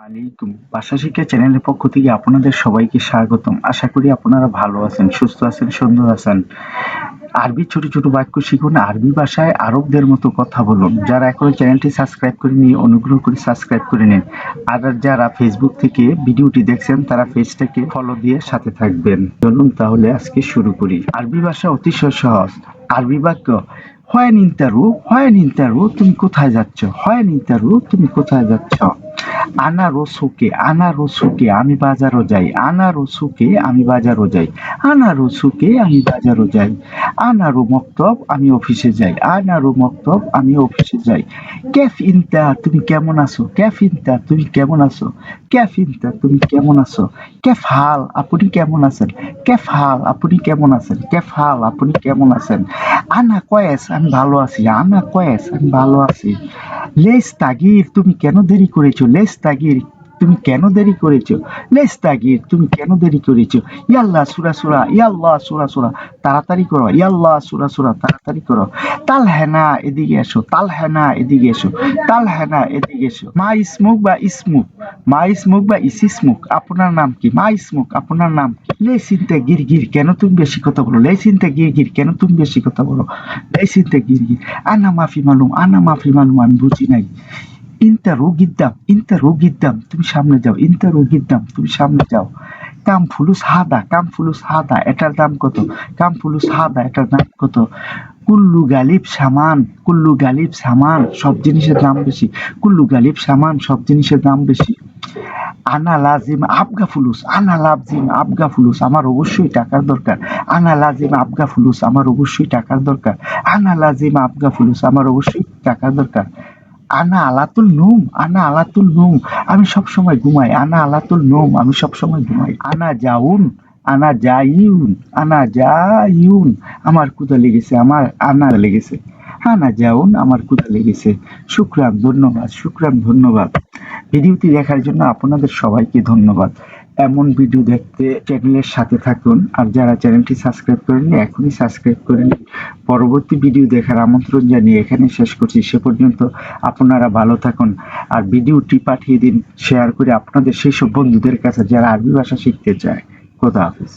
আলাইকুম। ভাষা শিক্ষা চ্যানেলের পক্ষ থেকে আপনাদের সবাইকে স্বাগতম। আশা করি আপনারা ভালো আছেন, সুস্থ আছেন, সুন্দর আছেন। আরবি ছোট ছোট বাক্য শিখুন, আরবি ভাষায় আরবদের মতো কথা বলুন। যারা এখনও চ্যানেলটি সাবস্ক্রাইব অনুগ্রহ করে সাবস্ক্রাইব করে নিন। আর যারা ফেসবুক থেকে ভিডিওটি দেখছেন, তারা পেজটাকে ফলো দিয়ে সাথে থাকবেন। চলুন তাহলে আজকে শুরু করি। আরবি ভাষা অতিশয় সহজ। আরবি বাক্য, হয় নিন্তারু হয় নিন্তারু, তুমি কোথায় যাচ্ছ? হয় নিন্তারু, তুমি কোথায় যাচ্ছ? আনা রসুকে আনা রসুকে আমি বাজারও যাই আনা রসুকে আমি বাজারও যাই আনা রসুকে আমি বাজারও যাই আনারু মক্তব আমি অফিসে যাই আনারু মক্তব আমি অফিসে যাই। ক্যাফ ইনতা তুমি কেমন আছো? ক্যাফ ইনতা তুমি কেমন আছো? ক্যাফ ইনতা তুমি কেমন আছো? ক্যাফ হাল আপনি কেমন আছেন? ক্যাফ হাল আপনি কেমন আছেন? ক্যাফ হাল আপনি কেমন আছেন? আনা কয়েস, আমি ভালো আছি। আনা কয়েস, আমি ভালো আছি। লেস তাগির তুমি কেন দেরি করেছ? লেস তাগির তুমি কেন দেরি করেছ? লেস তাগির তুমি কেন দেরি করেছ? ইয়াল্লাহ সুরা সুরা ইয়াল্লাহ সুরা সুরা, তাড়াতাড়ি করো ইয়াল্লাহ সুরা সুরা, তাড়াতাড়ি করো। তাল হেনা এদিকে এসো তাল হেনা এদিকে এসো তাল হেনা এদিকে এসো। মা ইসমুক বা ইসমুক, মা ইসমুক বা ইসিসমুক, আপনার নাম কি? মা ইসমুক, আপনার নাম কি? লে চিন্তা গির গির কেন তুমি বেশি কথা বলো? লে চিন্তা গির গির কেন তুমি বেশি কথা বলো? লে চিন্তা গির গির আনা মাফি মালুম, আনা মাফি মালুম, আমি বুঝি নাই। ইনতা রোগিদ্দাম ইনতা রোগিদ্দাম তুমি সামনে যাও ইনতা রোগিদ্দাম তুমি সামনে যাও। কাম ফুলুস হাদা কাম ফুলুস হাদা, এটার দাম কত? কাম ফুলুস হাদা, এটার দাম কত? কুল্লু গালিব সামান, কুল্লু গালিব সামান, সব জিনিসের দাম বেশি। কুল্লু গালিব সামান, সব জিনিসের দাম বেশি। আনা লাজিম আবগা ফুলুস, আনা লাজিম আবগা ফুলুস, আমার অবশ্যই টাকার দরকার। আনা লাজিম আবগা ফুলুস, আমার অবশ্যই টাকার দরকার। আনা লাজিম আবগা ফুলুস, আমার অবশ্যই টাকার দরকার। আনা আলাতুল নুম, আনা আলাতুল নুম। আমি সব সময় ঘুমাই, আনা আলাতুল নুম, আমি সব সময় ঘুমাই। আনা যাউন, আনা যাইউন আনা যাইউন। আমার কুদা লেগেছে, আমার আনা লেগেছে। আনা যাউন, আমার কুদা লেগেছে। শুক্রান, ধন্যবাদ শুক্রান, ধন্যবাদ। ভিডিওটি দেখার জন্য আপনাদের সবাইকে ধন্যবাদ। এমন ভিডিও দেখতে চ্যানেলের সাথে থাকুন। আর যারা চ্যানেলটি সাবস্ক্রাইব করেননি, এখনই সাবস্ক্রাইব করে নিন। পরবর্তী ভিডিও দেখার আমন্ত্রণ জানিয়ে এখানে শেষ করছি। সে পর্যন্ত আপনারা ভালো থাকুন। আর ভিডিওটি পাঠিয়ে দিন শেয়ার করে আপনাদের সেই সব বন্ধুদের কাছে যারা আরবি ভাষা শিখতে চায়। খোদা হাফিজ।